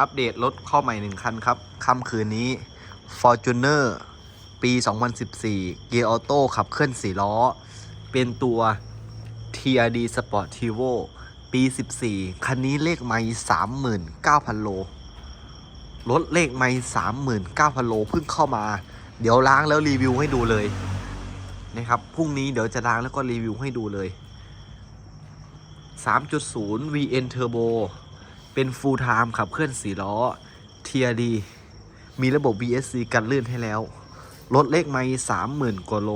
อัปเดตรถเข้าใหม่หนึ่งคันครับค่ำคืนนี้ Fortuner ปี 2014 เกียร์ออโต้ขับเคลื่อน 4 ล้อ เป็นตัว TRD Sportivo ปี 14 คันนี้เลขไม่39,000 โล รถเลขไม่39,000 โลเพิ่งเข้ามา เดี๋ยวล้างแล้วรีวิวให้ดูเลย นะครับพรุ่งนี้เดี๋ยวจะล้างแล้วก็รีวิวให้ดูเลย 3.0 VN Turbo เป็น Full Time ขับเคลื่อน4ล้อ TRD มีระบบ BSC กันลื่นให้แล้ว รถเลขไม่30,000กว่าโล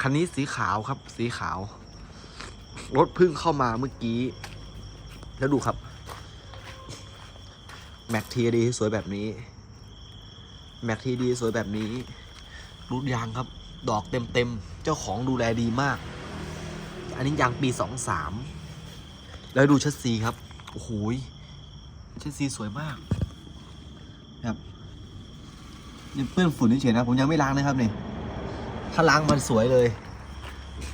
คันนี้สีขาวครับ สีขาว รถพิ่งเข้ามาเมื่อกี้ แล้วดูครับ แม็กทีดีสวยแบบนี้ แม็กทีดีสวยแบบนี้รูดยางครับ ดอกเต็มเต็มเจ้าของดูแลดีมาก อันนี้ยางปีสองสามแล้วดูชัดซีครับ โอ้โหยชัดซีสวยมากครับยังเปื้อนฝุ่นเฉยๆนะ ผมยังไม่ล้างนะครับนี่ถ้าล้างมันสวยเลย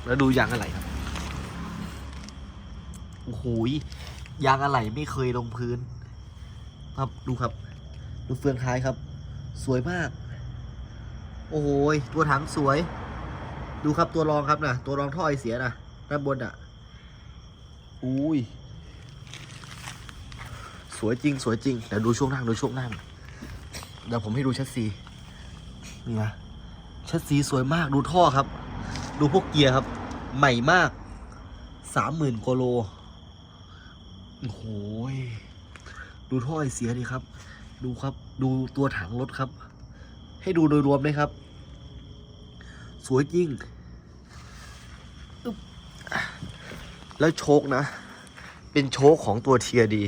แล้วดูยางอะไรครับโอ้โหยยางอะไรไม่เคยลงพื้น ครับดูครับ ดูเฟืองท้ายครับ สวยมาก โอ้โหยตัวถังสวย ดูครับตัวรองครับนะตัวรองท่อไอเสียนะด้านบนอะอุ้ย สวยจริง สวยจริงเดี๋ยวดูช่วงล่างดูช่วงล่างเดี๋ยวผมให้ดูชัดซีนี่นะชัดซีสวยมากดูท่อครับ ดูพวกเกียร์ครับ ใหม่มากสามหมื่นกโลโอ้โหยดูท่อไอเสียดิครับ ดูครับ ดูตัวถังรถครับ ให้ดูโดยรวมเลยครับ สวยจริงแล้วโชคนะ เป็นโชคของตัวเทียดี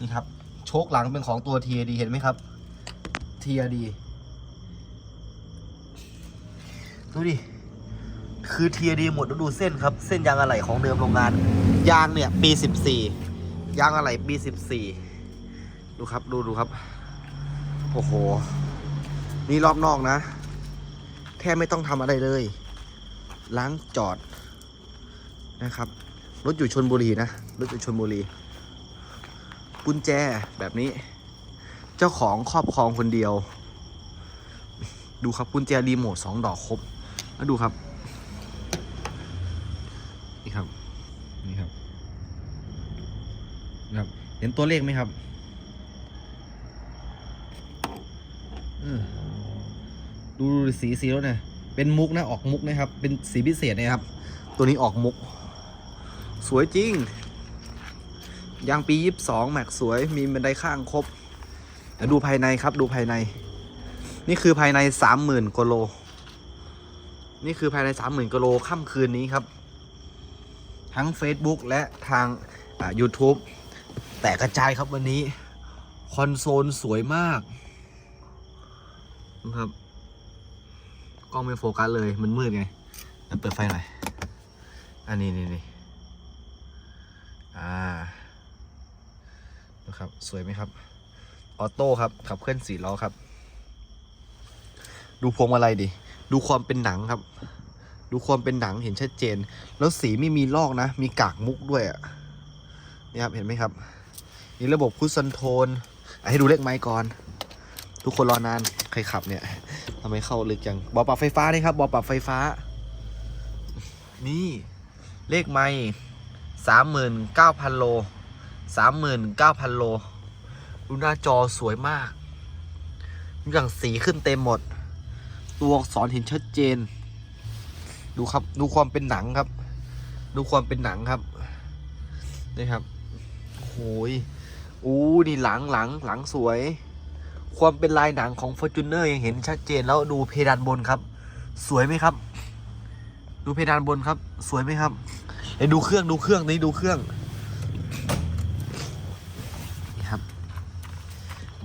นี่ครับ โชคหลังเป็นของตัวเทียดีเห็นไหมครับเทียดีดูดิ คือเทียดีหมดแล้วดูเส้นครับ เส้นยางอะไหล่ของเดิมโรงงาน ยางเนี่ย ปี 14 ยางอะไหล่ปี 14 ดูครับ ดูดูครับ โอ้โห นี่รอบนอกนะ แทบไม่ต้องทำอะไรเลย ล้างจอดนะครับ รถอยู่ชนบุรีนะ รถอยู่ชนบุรี กุญแจแบบนี้ เจ้าของครอบครองคนเดียว ดูครับกุญแจรีโมทสองดอกครบ แล้วดูครับ นี่ครับ นี่ครับนะครับเห็นตัวเลขไหมครับดูดูสีสีแล้วเนี่ยเป็นมุกนะ ออกมุกนะครับ เป็นสีพิเศษนะครับ ตัวนี้ออกมุก สวยจริง ยางปียี่สิบสองแม็กสวย มีบันไดข้างครบเดี๋ยวดูภายในครับ ดูภายใน นี่คือภายในสามหมื่นกโล นี่คือภายในสามหมื่นกิโลค่ำคืนนี้ครับ ทั้ง Facebook และทางอ่า YouTube แต่กระจายครับวันนี้ คอนโซลสวยมากนะครับกล้องไม่โฟกัสเลยมันมืดไงเดี๋ยวเปิดไฟหน่อยอันนี้นี่นี่อ่า นะครับสวยไหมครับออโต้ครับขับเคลื่อนสี่ล้อครับ ดูพวงมาลัยดิ ดูความเป็นหนังครับ ดูความเป็นหนังเห็นชัดเจน แล้วสีไม่มีลอกนะ มีกากมุกด้วยอะ่ะนี่ครับเห็นไหมครับนี่ระบบคุชซันโทนให้ดูเลขไม้ก่อน ทุกคนรอนานใครขับเนี่ยทำไมเข้าลึกจังบอปรับไฟฟ้านี่ครับบอปรับไฟฟ้า นี่เลขไม้สามหมื่นเก้าพันโล สามหมื่นเก้าพันโล ดูหน้าจอสวยมากทุกอย่างสีขึ้นเต็มหมด ตัวอักษรเห็นชัดเจน ดูครับ ดูความเป็นหนังครับ ดูความเป็นหนังครับ นี่ครับโอ้ยอู้นี่หลังหลังหลังสวย ความเป็นลายหนังของ f o r t u n e r ยังเห็นชัดเจนแล้วดูเพดานบนครับ สวยไหมครับ ดูเพดานบนครับ สวยไหมครับเดี๋ยวดูเครื่องดูเครื่องนี่ดูเครื่องนี่ครับ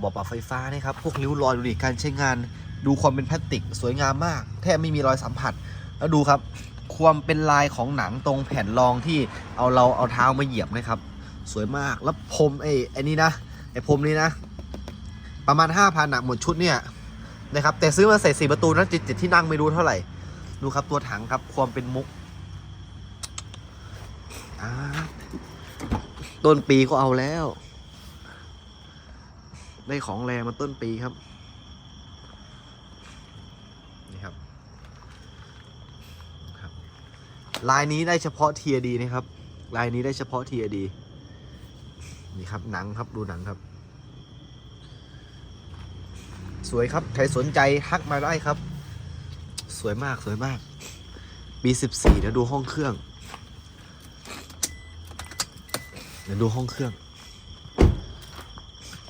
บอกปรับไฟฟ้านี่ครับพวกริ้วรอยดูดิการใช้งาน ดูความเป็นพลาสติกสวยงามมาก แทบไม่มีรอยสัมผัส แล้วดูครับ ความเป็นลายของหนังตรงแผ่นรองที่เอาเราเอาเท้ามาเหยียบนะครับ สวยมากแล้วพรมไอ้ไอ้นี่นะไอ้พรมนี้นะ ประมาณ5,000อะหมดชุดเนี่ยนะครับแต่ซื้อมาใส่สี่ประตูนั้นจิตจิตที่นั่งไม่รู้เท่าไหร่ดูครับตัวถังครับความเป็นมุกต้นปีก็เอาแล้ว ได้ของแรงมาต้นปีครับ นี่ครับครับ ลายนี้ได้เฉพาะเทียดีนะครับ ลายนี้ได้เฉพาะเทียดี นี่ครับหนังครับดูหนังครับ สวยครับ ใครสนใจทักมาได้ครับ สวยมากสวยมาก B14 เดี๋ยวดูห้องเครื่อง เดี๋ยวดูห้องเครื่อง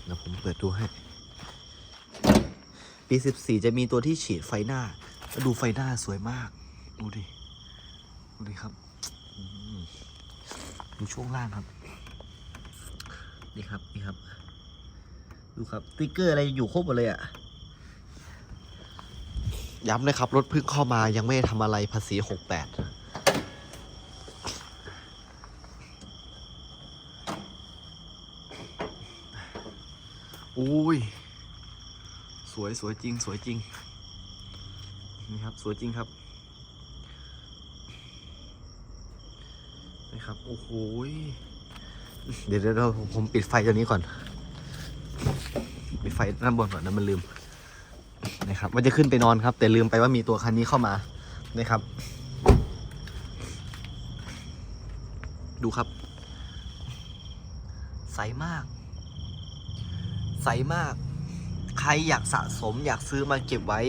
เดี๋ยวผมเปิดดูให้ ปี 14 จะมีตัวที่ฉีดไฟหน้าแล้วดูไฟหน้าสวยมาก ดูดิ ดูดิครับ ดูช่วงล่างครับ นี่ครับ นี่ครับ ดูครับติ๊กเกอร์อะไรอยู่ครบหมดเลยอะย้ำนะครับ รถเพิ่งเข้ามายังไม่ทำอะไรภาษี 68 อุ้ย สวยสวยจริง สวยจริง นี่ครับ สวยจริงครับนี่ครับ โอ้โห เดี๋ยวเดี๋ยวผมผมปิดไฟตัวนี้ก่อน ปิดไฟด้านบนก่อนนะมันลืม นะครับ ว่าจะขึ้นไปนอนครับ แต่ลืมไปว่ามีตัวคันนี้เข้ามา นะครับ ดูครับ ใสมาก ใสมาก ใครอยากสะสมอยากซื้อมาเก็บไว้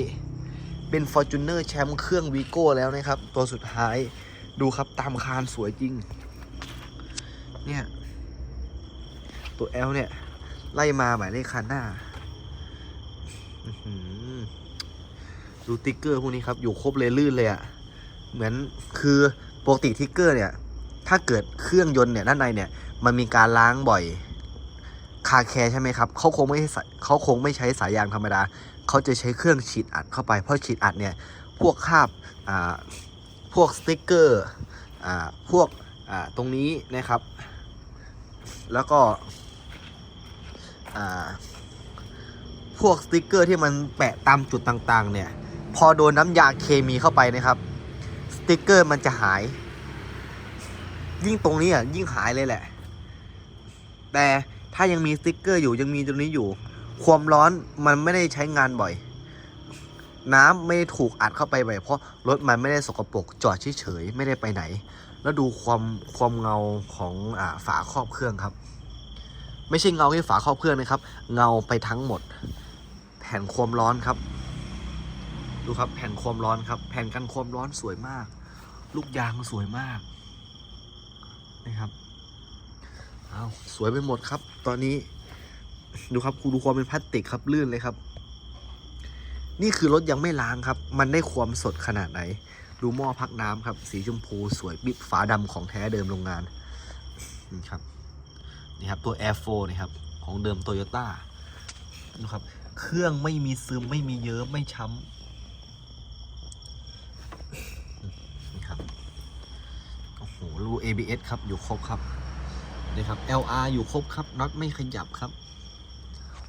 เป็น Fortuner แชมป์เครื่องวีโก้แล้วนะครับ ตัวสุดท้ายดูครับตามคานสวยจริง เนี่ย ตัว L เนี่ย ไล่มาหมายเลขคันหน้าดูติ๊กเกอร์พวกนี้ครับ อยู่ครบเลยลื่นเลยอะ่ะ เหมือนคือปกติติ๊กเกอร์เนี่ย ถ้าเกิดเครื่องยนต์เนี่ยด้านในเนี่ย มันมีการล้างบ่อย คาแคร์ใช่ไหมครับเขาคงไม่ใส่เขาคงไม่ใช้สายยางธรรมดาเขาจะใช้เครื่องฉีดอัดเข้าไป เพราะฉีดอัดเนี่ยพวกคราบอ่าพวกสติ๊กเกอร์อ่าพวกอ่าตรงนี้นะครับ แล้วก็อ่าพวกสติ๊กเกอร์ที่มันแปะตามจุดต่างๆเนี่ยพอโดนน้ำยาเคมีเข้าไปนะครับสติ๊กเกอร์มันจะหาย ยิ่งตรงนี้อะยิ่งหายเลยแหละ แต่ ถ้ายังมีสติ๊กเกอร์อยู่ยังมีตรงนี้อยู่ ความร้อนมันไม่ได้ใช้งานบ่อย น้ำไม่ได้ถูกอัดเข้าไปบ่อยเพราะรถมันไม่ได้สกปรกจอดเฉยๆไม่ได้ไปไหน แล้วดูความความเงาของอ่าฝาครอบเครื่องครับ ไม่ใช่เงาแค่ฝาครอบเครื่องนะครับ เงาไปทั้งหมด แผ่นความร้อนครับ ดูครับแผ่นความร้อนครับ แผ่นกันความร้อนสวยมาก ลูกยางสวยมากนะครับ อาวสวยไปหมดครับ ตอนนี้ดูครับดูความเป็นพลาสติกครับลื่นเลยครับ นี่คือรถยังไม่ล้างครับ มันได้ความสดขนาดไหน ดูหม้อพักน้ำครับ สีชมพูสวยบิดฝาดำของแท้เดิมโรงงานนี่ครับนี่ครับตัว Air 4นี่ครับของเดิมโตโยต้าดูครับ เครื่องไม่มีซึมไม่มีเยิ้มไม่ช้ำนี่ครับโอ้โหรู ABS ครับอยู่ครบครับ นี่ครับ LR อยู่ครบครับน็อตไม่ขยับครับ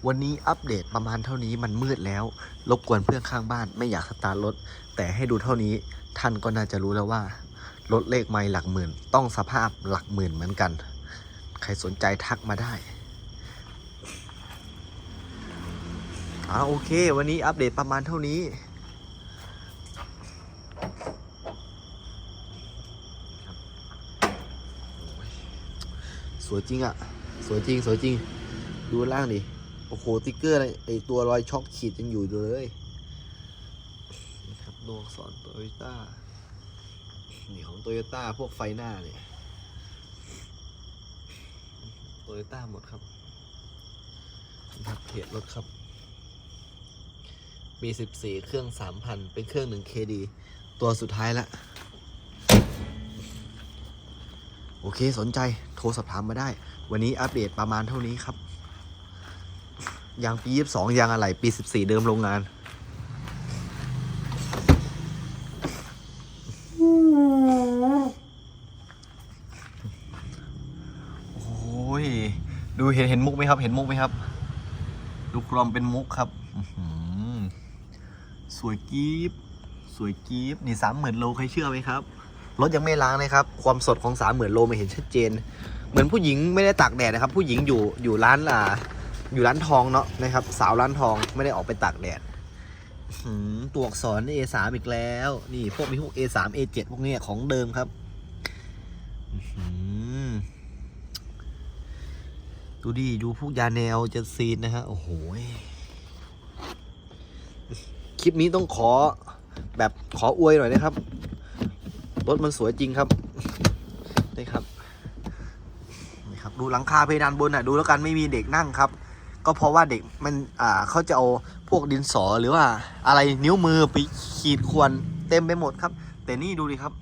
วันนี้อัปเดตประมาณเท่านี้มันมืดแล้ว รบกวนเพื่อนข้างบ้านไม่อยากสตาร์ทรถ แต่ให้ดูเท่านี้ท่านก็น่าจะรู้แล้วว่า รถเลขไม่หลักหมื่น ต้องสภาพหลักหมื่นเหมือนกัน ใครสนใจทักมาได้อ่าโอเค วันนี้อัปเดตประมาณเท่านี้ครับโอ้ย สวยจริงอะสวยจริงสวยจริง ดูล่างดิ โอ้โหติ๊กเกอร์ไรไอตัวรอยช็อคขีดยังอยู่เลยนะครับโนอักษรโตโยต้านี่ของโตโยต้าพวกไฟหน้าเนี่ยโตโยต้าหมดครับนี่ครับเพจรถครับ มี 14 เครื่อง 3,000 เป็นเครื่อง 1 KD ตัวสุดท้ายละ โอเคสนใจโทรสอบถามมาได้ วันนี้อัปเดตประมาณเท่านี้ครับยางปี 22ยางอะไรปี 14 เดิมโรงงานโอ้ยดูเห็นเห็นมุกไหมครับ เห็นมุกไหมครับดูกรอมเป็นมุกครับสวยกีบสวยกีบนี่สามหมื่นโลใครเชื่อไหมครับ รถยังไม่ล้างนะครับ ความสดของสามหมื่นโลม่เห็นชัดเจน เหมือนผู้หญิงไม่ได้ตากแดดนะครับ ผู้หญิงอยู่อยู่ร้านอ่าอยู่ร้านทองเนาะนะครับ สาวร้านทองไม่ได้ออกไปตากแดดหืมตัวอักษร A3 อีกแล้ว นี่พวกมีพวก A3 A7 พวกนี้ของเดิมครับหือดูดิดูพวกยาแนวจะซีนนะฮะ โอ้โห คลิปนี้ต้องขอแบบขออวยหน่อยนะครับ รถมันสวยจริงครับนี่ครับนี่ครับ ดูหลังคาเพดานบนอะดูแล้วกันไม่มีเด็กนั่งครับ ก็เพราะว่าเด็กมันอ่าเขาจะเอาพวกดินสอหรือว่าอะไรนิ้วมือไปขีดข่วนเต็มไปหมดครับ แต่นี่ดูดิครับ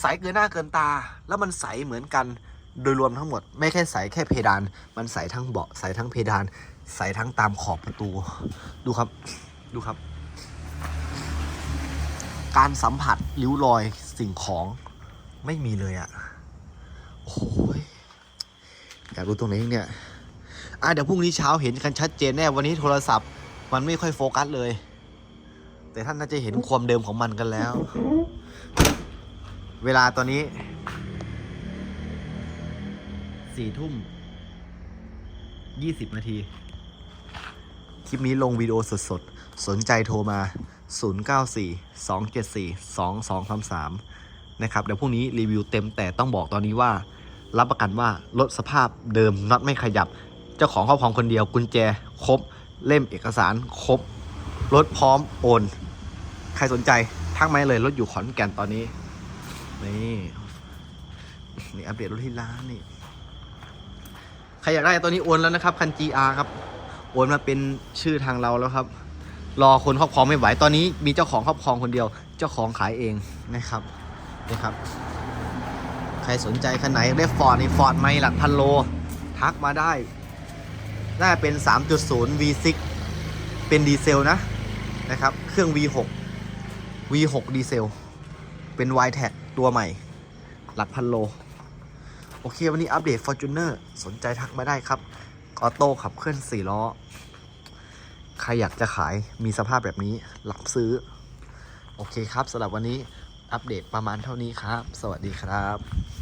ใสเกินหน้าเกินตา แล้วมันใสเหมือนกันโดยรวมทั้งหมด ไม่แค่ใสแค่เพดาน มันใสทั้งเบาะใสทั้งเพดาน ใสทั้งตามขอบประตู ดูครับดูครับ การสัมผัสริ้วรอยสิ่งของไม่มีเลยอะโอ้ยอยากรู้ตรงไหนอีกเนี่ยอะเดี๋ยวพรุ่งนี้เช้าเห็นกันชัดเจนแน่วันนี้โทรศัพท์ มันไม่ค่อยโฟกัสเลย แต่ท่านน่าจะเห็นความเดิมของมันกันแล้ว เวลาตอนนี้สี่ทุ่มยี่สิบนาที คลิปนี้ลงวิดีโอสดๆ สนใจโทรมา 0942742233นะครับเดี๋ยวพรุ่งนี้รีวิวเต็มแต่ต้องบอกตอนนี้ว่า รับประกันว่ารถสภาพเดิมน็อตไม่ขยับ เจ้าของครอบครองคนเดียวกุญแจครบ เล่มเอกสารครบ รถพร้อมโอน ใครสนใจทักมาเลยรถอยู่ขอนแก่นตอนนี้ นี่นี่อัปเดตรถที่ร้านนี่ใครอยากได้ตัวนี้โอนแล้วนะครับคัน GR ครับ โอนมาเป็นชื่อทางเราแล้วครับ รอคนครอบครองไม่ไหวตอนนี้มีเจ้าของครอบครองคนเดียว เจ้าของขายเองนะครับนี่ครับ ใครสนใจคันไหนได้ฟอร์ดนี่ฟอร์ดไม่หลักพันโล ทักมาได้ น่าเป็น 3.0 V6 เป็นดีเซลนะนะครับ เครื่อง V6 V6 ดีเซล เป็น y t a c ตัวใหม่ หลักพันโล โอเค วันนี้อัปเดต Fortuner สนใจทักมาได้ครับ ออโต้ขับเคลื่อน4ล้อ ใครอยากจะขายมีสภาพแบบนี้รับซื้อ โอเคครับสำหรับวันนี้อัปเดตประมาณเท่านี้ครับ สวัสดีครับ